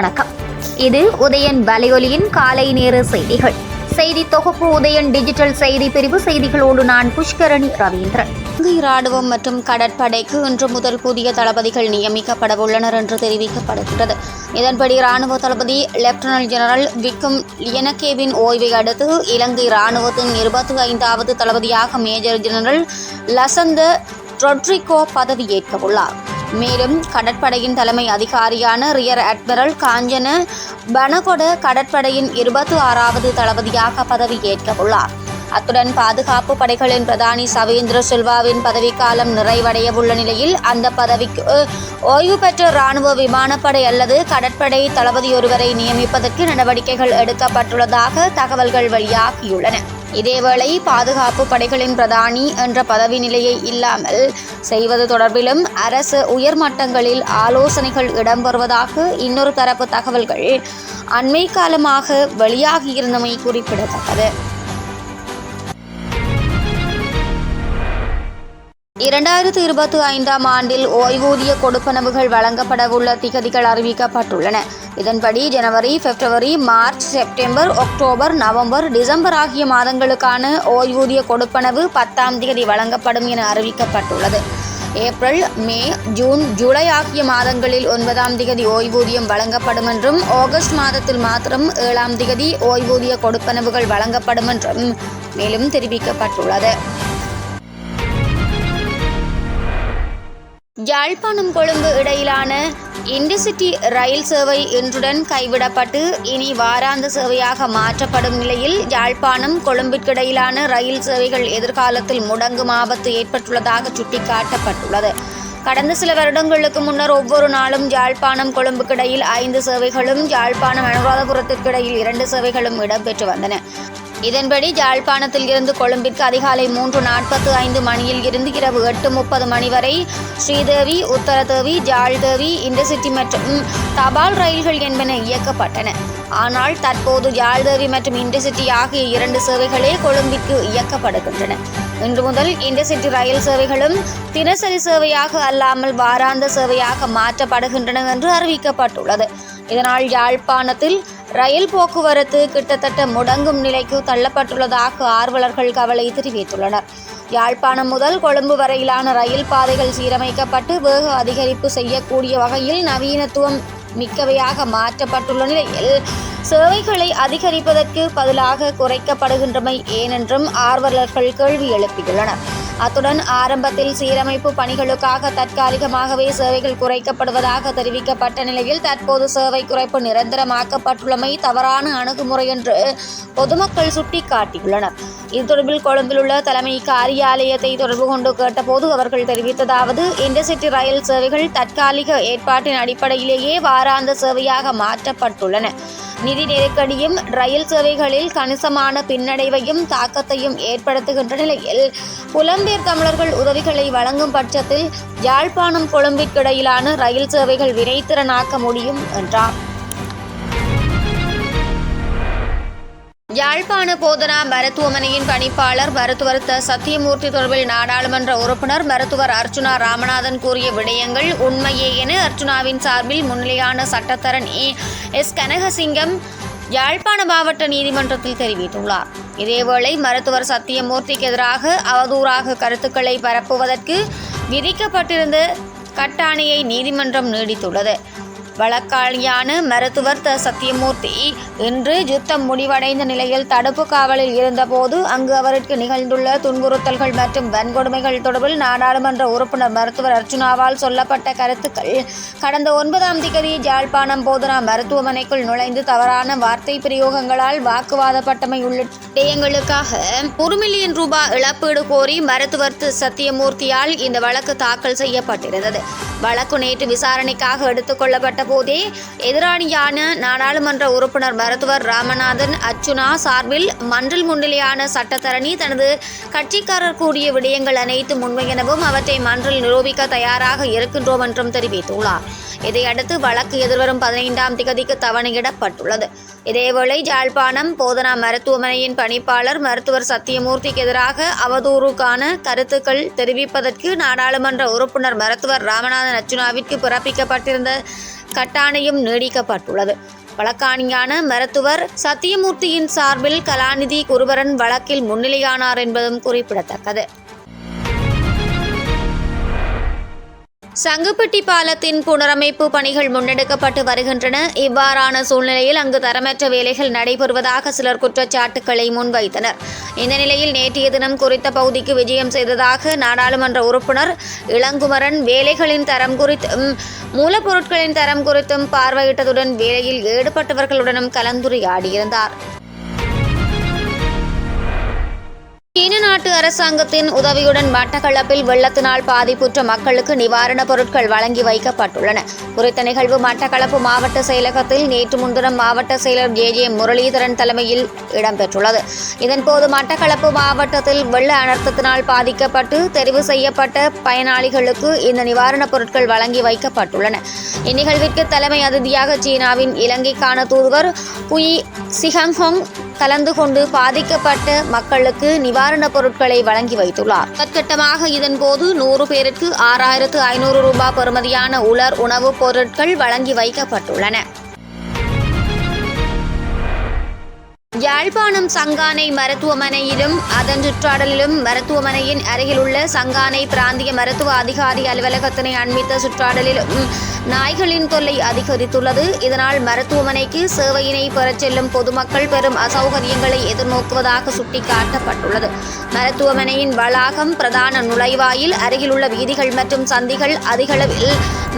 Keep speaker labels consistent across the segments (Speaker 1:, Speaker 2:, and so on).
Speaker 1: வணக்கம். இது உதயன் வலையொலியின் காலை நேர செய்திகள். செய்தி தொகுப்பு உதயன் டிஜிட்டல் செய்தி பிரிவு செய்திகளோடு நான் புஷ்கரணி ரவீந்திரன். இலங்கை ராணுவம் மற்றும் கடற்படைக்கு இன்று முதல் புதிய தளபதிகள் நியமிக்கப்பட உள்ளனர் என்று தெரிவிக்கப்படுகிறது இதன்படி ராணுவ தளபதி லெப்டினன்ட் ஜெனரல் விக்ரம் லியனகேவின் ஓய்வை அடுத்து இலங்கை ராணுவத்தின் இருபத்தி ஐந்தாவது தளபதியாக மேஜர் ஜெனரல் லசந்த ரொட்ரிகோ பதவியேற்க உள்ளார். மேலும் கடற்படையின் தலைமை அதிகாரியான ரியர் அட்மிரல் காஞ்சன பனகொட கடற்படையின் இருபத்தி ஆறாவது தளபதியாக பதவியேற்க உள்ளார் அத்துடன் பாதுகாப்பு படைகளின் பிரதானி சவேந்திர சில்வாவின் பதவிக்காலம் நிறைவடைய உள்ள நிலையில் அந்த பதவிக்கு ஓய்வு பெற்ற இராணுவ விமானப்படை அல்லது கடற்படை தளபதி ஒருவரை நியமிப்பதற்கு நடவடிக்கைகள் எடுக்கப்பட்டுள்ளதாக தகவல்கள் வெளியாகியுள்ளன. இதேவேளை பாதுகாப்பு படைகளின் பிரதானி என்ற பதவி நிலையை இல்லாமல் செய்வது தொடர்பிலும் அரசு உயர்மட்டங்களில் ஆலோசனைகள் இடம்பெறுவதாக இன்னொரு தரப்பு தகவல்கள் அண்மை காலமாக வெளியாகியிருந்தமை குறிப்பிடத்தக்கது. இரண்டாயிரத்து இருபத்தி ஐந்தாம் ஆண்டில் ஓய்வூதிய கொடுப்பனவுகள் வழங்கப்படவுள்ள திகதிகள் அறிவிக்கப்பட்டுள்ளன. இதன்படி ஜனவரி பிப்ரவரி March September October November December ஆகிய மாதங்களுக்கான ஓய்வூதிய கொடுப்பனவு பத்தாம் திகதி வழங்கப்படும் என அறிவிக்கப்பட்டுள்ளது. ஏப்ரல் மே ஜூன் ஜூலை ஆகிய மாதங்களில் ஒன்பதாம் திகதி ஓய்வூதியம் வழங்கப்படும் என்றும் ஆகஸ்ட் மாதத்தில் மாத்திரம் ஏழாம் திகதி ஓய்வூதிய கொடுப்பனவுகள் வழங்கப்படும் என்றும் மேலும் தெரிவிக்கப்பட்டுள்ளது. யாழ்ப்பாணம் கொழும்பு இடையிலான இன்டர்சிட்டி ரயில் சேவை இன்றுடன் கைவிடப்பட்டு இனி வாராந்த சேவையாக மாற்றப்படும் நிலையில் யாழ்ப்பாணம் கொழும்பிற்கிடையிலான ரயில் சேவைகள் எதிர்காலத்தில் முடங்கும் ஆபத்து ஏற்பட்டுள்ளதாக சுட்டிக்காட்டப்பட்டுள்ளது. கடந்த சில வருடங்களுக்கு முன்னர் ஒவ்வொரு நாளும் யாழ்ப்பாணம் கொழும்புக்கிடையில் ஐந்து சேவைகளும் யாழ்ப்பாணம் அனுராதபுரத்திற்கிடையில் இரண்டு சேவைகளும் இடம்பெற்று வந்தன. இதன்படி யாழ்ப்பாணத்தில் இருந்து கொழும்பிற்கு அதிகாலை மூன்று நாற்பத்து ஐந்து மணியில் இருந்து இரவு எட்டு முப்பது மணி வரை ஸ்ரீதேவி உத்தரதேவி ஜாழ்தேவி இன்டர்சிட்டி மற்றும் தபால் ரயில்கள் என்பன இயக்கப்பட்டன. ஆனால் தற்போது யாழ்தேவி மற்றும் இன்டர்சிட்டி ஆகிய இரண்டு சேவைகளே கொழும்பிற்கு இயக்கப்படுகின்றன. இன்று முதல் இன்டர்சிட்டி ரயில் சேவைகளும் தினசரி சேவையாக அல்லாமல் வாராந்த சேவையாக மாற்றப்படுகின்றன என்று அறிவிக்கப்பட்டுள்ளது. இதனால் யாழ்ப்பாணத்தில் ரயில் போக்குவரத்து கிட்டத்தட்ட முடங்கும் நிலைக்கு தள்ளப்பட்டுள்ளதாக ஆர்வலர்கள் கவலை தெரிவித்துள்ளனர். யாழ்ப்பாணம் முதல் கொழும்பு வரையிலான ரயில் பாதைகள் சீரமைக்கப்பட்டு வேக அதிகரிப்பு செய்யக்கூடிய வகையில் நவீனத்துவம் மிக்கவையாக மாற்றப்பட்டுள்ள நிலையில் சேவைகளை அதிகரிப்பதற்கு பதிலாக குறைக்கப்படுகின்றமை ஏனென்றும் ஆர்வலர்கள் கேள்வி எழுப்பியுள்ளனர். அத்துடன் ஆரம்பத்தில் சீரமைப்பு பணிகளுக்காக தற்காலிகமாகவே சேவைகள் குறைக்கப்படுவதாக தெரிவிக்கப்பட்ட நிலையில் தற்போது சேவை குறைப்பு நிரந்தரமாக்கப்பட்டுள்ளமை தவறான அணுகுமுறை என்று பொதுமக்கள் சுட்டிக்காட்டியுள்ளனர். இது தொடர்பில் கொழும்பில் உள்ள தலைமை காரியாலயத்தை தொடர்பு கொண்டு கேட்டபோது அவர்கள் தெரிவித்ததாவது இன்டர்சிட்டி ரயில் சேவைகள் தற்காலிக ஏற்பாட்டின் அடிப்படையிலேயே வாராந்த சேவையாக மாற்றப்பட்டுள்ளன. நிதி நெருக்கடியும் ரயில் சேவைகளில் கணிசமான பின்னடைவையும் தாக்கத்தையும் ஏற்படுத்துகின்ற நிலையில் புலம்பெயர் தமிழர்கள் உதவிகளை வழங்கும் பட்சத்தில் யாழ்ப்பாணம் கொழும்பிற்கிடையிலான ரயில் சேவைகள் வினைத்திறனாக்க முடியும் என்றார். யாழ்ப்பாண போதனா மருத்துவமனையின் பணிப்பாளர் மருத்துவர் த. சத்தியமூர்த்தி தொடர்பில் நாடாளுமன்ற உறுப்பினர் மருத்துவர் அர்ச்சுனா ராமநாதன் கூறிய விடயங்கள் உண்மையே என அர்ச்சுனாவின் சார்பில் முன்னிலையான சட்டத்தரணி எஸ். கனகசிங்கம் யாழ்ப்பாண மாவட்ட நீதிமன்றத்தில் தெரிவித்துள்ளார். இதேவேளை மருத்துவர் சத்தியமூர்த்திக்கு எதிராக அவதூறாக கருத்துக்களை பரப்புவதற்கு விதிக்கப்பட்டிருந்த கட்டாணையை நீதிமன்றம் நீடித்துள்ளது. வழக்காளியான மருத்துவர் த. சத்தியமூர்த்தி இன்று யுத்தம் முடிவடைந்த நிலையில் தடுப்பு காவலில் இருந்தபோது அங்கு அவருக்கு நிகழ்ந்துள்ள துன்புறுத்தல்கள் மற்றும் வன்கொடுமைகள் தொடர்பில் நாடாளுமன்ற உறுப்பினர் மருத்துவர் அர்ஜுனாவால் சொல்லப்பட்ட கருத்துக்கள். கடந்த ஒன்பதாம் திகதி ஜாழ்ப்பாணம் போதனா மருத்துவமனைக்குள் நுழைந்து தவறான வார்த்தை பிரயோகங்களால் வாக்குவாதப்பட்டமை உள்ளிட்ட விடயங்களுக்காக ஒரு மில்லியன் ரூபாய் இழப்பீடு கோரி மருத்துவர் சத்தியமூர்த்தியால் இந்த வழக்கு தாக்கல் செய்யப்பட்டிருந்தது. வழக்கு நேற்று விசாரணைக்காக எடுத்துக் கொள்ளப்பட்ட போதே எதிராளியான நாடாளுமன்ற உறுப்பினர் மருத்துவர் ராமநாதன் அச்சுனா சார்பில் மன்றில் முன்னிலையான சட்டத்தரணி தனது கட்சிக்காரர் கூடிய விடயங்கள் அனைத்தும் உண்மை எனவும் அவற்றை மன்றில் நிரூபிக்க தயாராக இருக்கின்றோம் என்றும் தெரிவித்துள்ளார். இதையடுத்து வழக்கு எதிர்வரும் பதினைந்தாம் திகதிக்கு தவணையிடப்பட்டுள்ளது. இதேவேளை ஜாழ்ப்பாணம் போதனா மருத்துவமனையின் பணிப்பாளர் மருத்துவர் சத்தியமூர்த்திக்கு எதிராக அவதூறுக்கான கருத்துக்கள் தெரிவிப்பதற்கு நாடாளுமன்ற உறுப்பினர் மருத்துவர் ராமநாதன் நச்சுனாவிற்கு பிறப்பிக்கப்பட்டிருந்த கட்டாணையும் நீடிக்கப்பட்டுள்ளது. வழக்காணியான மருத்துவர் சத்தியமூர்த்தியின் சார்பில் கலாநிதி குருபரன் வழக்கில் முன்னிலையானார் என்பதும் குறிப்பிடத்தக்கது. சங்குப்பட்டி பாலத்தின் புனரமைப்பு பணிகள் முன்னெடுக்கப்பட்டு வருகின்றன. இவ்வாறான சூழ்நிலையில் அங்கு தரமற்ற வேலைகள் நடைபெறுவதாக சிலர் குற்றச்சாட்டுக்களை முன்வைத்தனர். இந்த நிலையில் நேற்றைய தினம் குறித்த பகுதிக்கு விஜயம் செய்ததாக நாடாளுமன்ற உறுப்பினர் இளங்குமரன் வேலைகளின் தரம் குறித்தும் மூலப்பொருட்களின் தரம் குறித்தும் பார்வையிட்டதுடன் வேலையில் ஈடுபட்டவர்களுடனும் கலந்துரையாடியிருந்தார். சீன நாட்டு அரசாங்கத்தின் உதவியுடன் மட்டக்களப்பில் வெள்ளத்தினால் பாதிப்புற்ற மக்களுக்கு நிவாரணப் பொருட்கள் வழங்கி வைக்கப்பட்டுள்ளன. குறித்த நிகழ்வு மட்டக்களப்பு மாவட்ட செயலகத்தில் நேற்று முன்தினம் மாவட்ட செயலர் ஜே ஜே முரளிதரன் தலைமையில் இடம்பெற்றுள்ளது. இதன்போது மட்டக்களப்பு மாவட்டத்தில் வெள்ள அனர்த்தத்தினால் பாதிக்கப்பட்டு தெரிவு செய்யப்பட்ட பயனாளிகளுக்கு இந்த நிவாரணப் பொருட்கள் வழங்கி வைக்கப்பட்டுள்ளன. இந்நிகழ்விற்கு தலைமை அதிதியாக சீனாவின் இலங்கைக்கான தூதுவர் குயி சிஹங்ஹோங் கலந்து கொண்டு பாதிக்கப்பட்ட மக்களுக்கு நிவாரணப் பொருட்களை வழங்கி வைத்துள்ளார். தற்கட்டமாக இதன்போது நூறு பேருக்கு ஆறாயிரத்து ஐநூறு ரூபாய் பெறுமதியான உலர் உணவுப் பொருட்கள் வழங்கி வைக்கப்பட்டுள்ளன. யாழ்ப்பாணம் சங்கானை மருத்துவமனையிலும் அதன் சுற்றாடலிலும் மருத்துவமனையின் அருகிலுள்ள சங்கானை பிராந்திய மருத்துவ அதிகாரி அலுவலகத்தினை அண்மித்த சுற்றாடலிலும் நாய்களின் தொல்லை அதிகரித்துள்ளது. இதனால் மருத்துவமனைக்கு சேவையினை பெறச் செல்லும் பொதுமக்கள் பெரும் அசௌகரியங்களை எதிர்நோக்குவதாக சுட்டிக்காட்டப்பட்டுள்ளது. மருத்துவமனையின் வளாகம் பிரதான நுழைவாயில் அருகிலுள்ள வீதிகள் மற்றும் சந்திகள் அதிகளவில்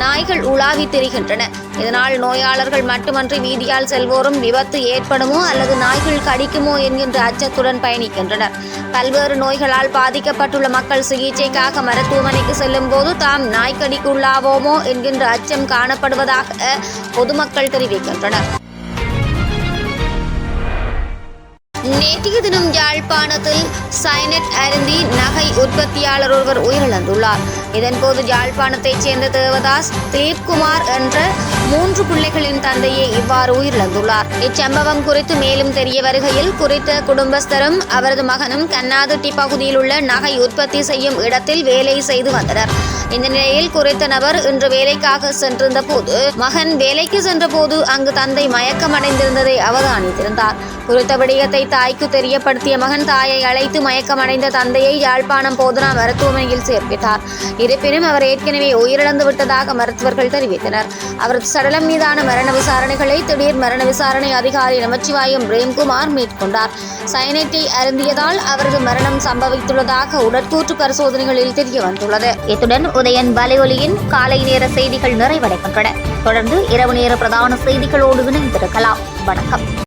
Speaker 1: நாய்கள் உலாவி திரிகின்றன. இதனால் நோயாளர்கள் மட்டுமன்றி வீதியால் செல்வோரும் விபத்து ஏற்படுமோ அல்லது நாய்கள் கடிக்குமோ என்கின்ற அச்சத்துடன் பயணிக்கின்றனர். பல்வேறு நோய்களால் பாதிக்கப்பட்டுள்ள மக்கள் சிகிச்சைக்காக மருத்துவமனைக்கு செல்லும் போது தாம் நாய்க்கடிக்குள்ளாவோமோ என்கின்ற அச்சம் காணப்படுவதாக பொதுமக்கள் தெரிவிக்கின்றனர். நேற்றைய தினம் யாழ்ப்பாணத்தில் சைனட் அருந்தி நகை உற்பத்தியாளர் ஒருவர் உயிரிழந்துள்ளார். இதன்போது யாழ்ப்பாணத்தைச் சேர்ந்த தேவதாஸ் திலீப்குமார் என்ற மூன்று பிள்ளைகளின் தந்தையே இவ்வாறு உயிரிழந்துள்ளார். இச்சம்பவம் குறித்து மேலும் தெரிய வருகையில் குறித்த குடும்பஸ்தரும் அவரது மகனும் கண்ணாதுட்டி பகுதியில் உள்ள நகை உற்பத்தி செய்யும் இடத்தில் வேலை செய்து வந்தனர். இந்த நிலையில் குறித்த நபர் இன்று வேலைக்காக சென்றிருந்த போது மகன் வேலைக்கு சென்ற போது அங்கு தந்தை மயக்கமடைந்திருந்ததை அவதானித்திருந்தார். குறித்த விடயத்தை தாய்க்கு தெரியப்படுத்திய மகன் தாயை அழைத்து மயக்கமடைந்த தந்தையை யாழ்ப்பாணம் போதனா மருத்துவமனையில் சேர்ப்பித்தார் இருப்பினும் அவர் ஏற்கனவே உயிரிழந்து விட்டதாக மருத்துவர்கள் தெரிவித்தனர். அவரது சடலம் மீதான மரண விசாரணைகளை திடீர் மரண விசாரணை அதிகாரி நமச்சிவாயம் பிரேம்குமார் மேற்கொண்டார். சயனைட்டை அருந்தியதால் அவரது மரணம் சம்பவித்துள்ளதாக உடற்கூற்று பரிசோதனைகளில் தெரிய வந்துள்ளது இத்துடன் உதயன் வலையொலியின் காலை நேர செய்திகள் நிறைவடைகின்றன. தொடர்ந்து இரவு நேர பிரதான செய்திகளோடு இணைந்திருக்கலாம். வணக்கம்.